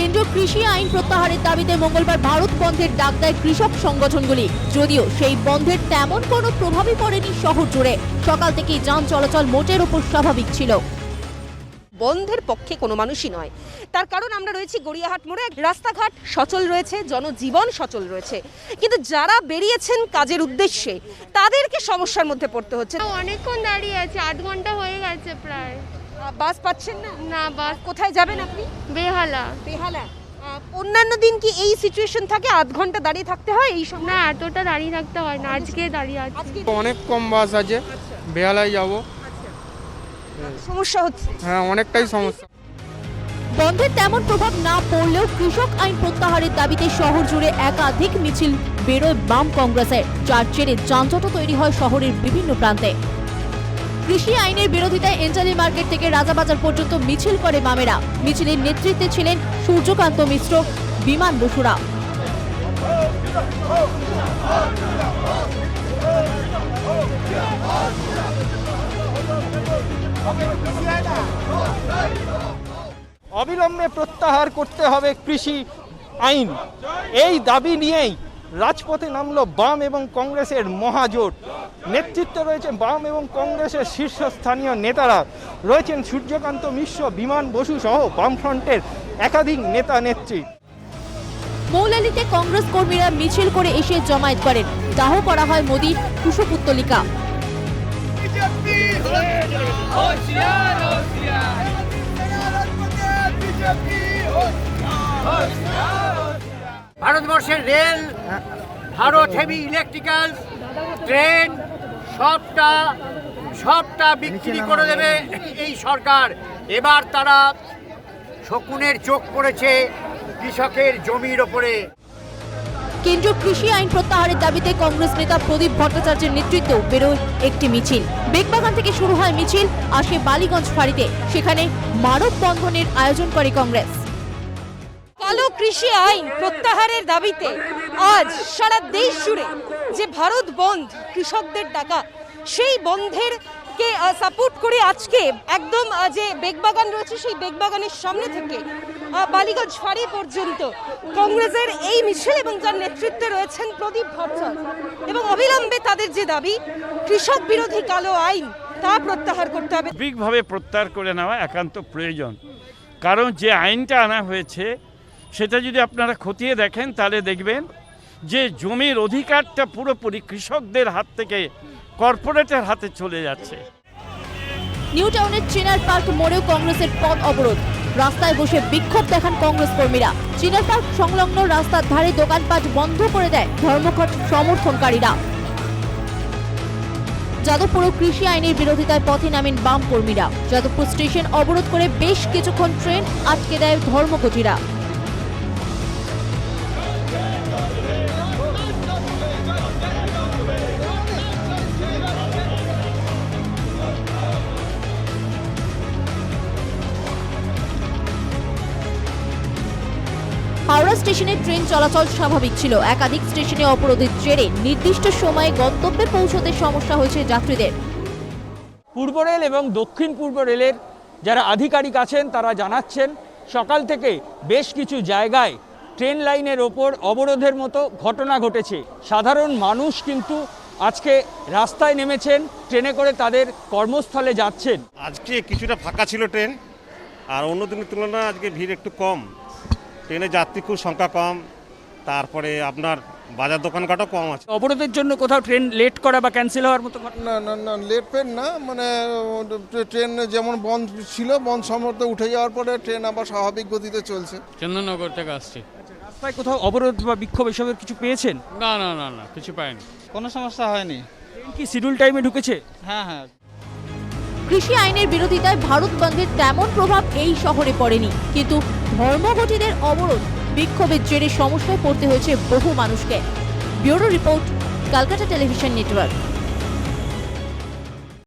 কেন্দ্রীয় কৃষি আইন প্রত্যাহারের দাবিতে মঙ্গলবার ভারত বন্ধের ডাক দেয় কৃষক সংগঠনগুলি। যদিও সেই বন্ধের তেমন কোনো প্রভাবই পড়েনি শহর জুড়ে। সকাল থেকেই যান চলাচল মোটের উপর স্বাভাবিক ছিল। বন্ধের পক্ষে কোনো মানুষই নয়। তার কারণ আমরা রয়েছি গড়িয়াহাট মোড়ে। রাস্তাঘাট সচল রয়েছে জনজীবন সচল রয়েছে। কিন্তু যারা বেরিয়েছেন কাজের উদ্দেশ্যে তাদেরকে সমস্যার মধ্যে পড়তে হচ্ছে। অনেকক্ষণ দাঁড়িয়ে আছে আধ ঘণ্টা হয়ে গেছে প্রায়। বাস পাচ্ছেন না? না বাস কোথায় যাবেন আপনি? বেহালা। বেহালা। অন্যান্য দিন কি এই সিচুয়েশন থাকে? আধ ঘণ্টা দাঁড়িয়ে থাকতে হয় এই সময়? না এতটা দাঁড়িয়ে থাকতে হয় না। আজকে দাঁড়িয়ে আছে। আজকে অনেক কম বাস আছে। বেহালায় যাব। সমস্যা হচ্ছে? হ্যাঁ অনেকটাই সমস্যা। বন্ধের তেমন প্রভাব না পড়লেও কৃষক আইন প্রত্যাহারের দাবিতে শহর জুড়ে একাধিক মিছিল বেরোয় বাম কংগ্রেসের। যার জেরে যানজটও তৈরি হয় শহরের বিভিন্ন প্রান্তে। কৃষি আইনের বিরোধিতায় এঞ্জালি মার্কেট থেকে রাজাবাজার পর্যন্ত মিছিল করে বামেরা। মিছিলের নেতৃত্বে ছিলেন সূর্যকান্ত মিশ্র, বিমান বসুরা। অবিলম্বে প্রত্যাহার করতে হবে কৃষি আইন। এই দাবি নিয়েই রাজপথে নামলো বাম এবং কংগ্রেসের মহাজোট। নেতৃত্বে রয়েছে বাম এবং কংগ্রেসের শীর্ষস্থানীয় নেতারা। রয়েছেন সূর্যকান্ত মিশ্র বিমান বসু সহ বামফ্রন্টের একাধিক নেতা নেত্রী। মৌলালিতে কংগ্রেস কর্মীরা মিছিল করে এসে জমায়েত করেন। দাহ করা হয় মোদীর কুশপুত্তলিকা। ভারতবর্ষের rail Bharat heavy electrical train সবটা সবটা বিক্রি করে দেবে এই সরকার। এবার তারা শকুনের চোখ পড়েছে কৃষকের জমির ওপরে। কেন্দ্রীয় কৃষি আইন প্রত্যাহারের দাবিতে কংগ্রেস নেতা প্রদীপ ভট্টাচার্যের নেতৃত্বে বেরোয় একটি মিছিল। বেগবাগান থেকে শুরু হয় মিছিল আসে বালিগঞ্জ ফাঁড়িতে। সেখানে মানব বন্ধনের আয়োজন করে কংগ্রেস। কালো কৃষি আইন প্রত্যাহারের দাবিতে আজ সারা দেশ জুড়ে যে ভারত বন্ধ, কৃষকদের ডাকা সেই বন্ধের কে সাপোর্ট করে আজকে একদম যে বেগবাগান রয়েছে, সেই বেগবাগানের সামনে থেকে বালিগঞ্জ ফাঁড়ি পর্যন্ত কংগ্রেসের এই মিছিল এবং যার নেতৃত্বে রয়েছেন প্রদীপ ভট্টাচার্য। এবং অবিলম্বে তাদের যে দাবি, কৃষক বিরোধী কালো আইন, তা প্রত্যাহার করতে হবে। সার্বিকভাবে প্রত্যাহার করে নেওয়া একান্ত প্রয়োজন। কারণ যে আইনটা আনা হয়েছে সেটা যদি আপনারা খতিয়ে দেখেন, তাহলে দেখবেন যে জমির অধিকারটা পুরোপুরি কৃষকদের হাত থেকে, কর্পোরেটের হাতে চলে যাচ্ছে। নিউ টাউনের চিনার পার্ক মোড়েও কংগ্রেসের পথ অবরোধ। রাস্তায় বসে বিক্ষোভ দেখান কংগ্রেস কর্মীরা। চিনার পার্ক সংলগ্ন রাস্তার ধারে দোকানপাট বন্ধ করে দেয় ধর্মঘট সমর্থনকারীরা। যাদবপুর কৃষি আইনের বিরোধিতায় পথে নামেন বাম কর্মীরা। যাদবপুর স্টেশন অবরোধ করে বেশ কিছুক্ষণ ট্রেন আটকে দেয় ধর্মঘটিরা। হাওড়া স্টেশনে ট্রেন চলাচল স্বাভাবিক ছিল। একাধিক স্টেশনে অবরোধের জেরে নির্দিষ্ট সময়ে গন্তব্যে পৌঁছতে সমস্যা হয়েছে যাত্রীদের। পূর্ব রেল এবং দক্ষিণ পূর্ব রেলের যারা আধিকারিক আছেন তারা জানাচ্ছেন সকাল থেকে বেশ কিছু জায়গায় ট্রেন লাইনের ওপর অবরোধের মতো ঘটনা ঘটেছে। সাধারণ মানুষ কিন্তু আজকে রাস্তায় নেমেছেন ট্রেনে করে তাদের কর্মস্থলে যাচ্ছেন। আজকে কিছুটা ফাঁকা ছিল ট্রেন আর অন্য দিনের তুলনায় আজকে ভিড় একটু কম। ট্রেনে যাত্রী খুব সংখ্যা কম তারপরে আপনার বাজার দোকানঘাটও কম আছে। অবরোধের জন্য কোথাও ট্রেন লেট করা বা ক্যান্সেল হওয়ার মতো না না না লেট পেন না মানে ট্রেন যেমন বন্ধ ছিল বন্ধ সমর্থ উঠে যাওয়ার পরে ট্রেন আবার স্বাভাবিক গতিতে চলছে। চন্দননগর থেকে আসছি। রাস্তায় কোথাও অবরোধ বা বিক্ষোভ এসবের কিছু পেয়েছেন? না না না না কিছু পাইনি। কোনো সমস্যা হয়নি। ট্রেন কি শিডিউল টাইমে ঢুকেছে? হ্যাঁ হ্যাঁ। কৃষি আইনের বিরোধিতায় ভারত বন্ধের তেমন প্রভাব এই শহরে পড়েনি। কিন্তু ধর্মঘটীদের অবরোধ বিক্ষোভের জেরে সমস্যায় পড়তে হয়েছে বহু মানুষকে। Bureau report Kolkata television network.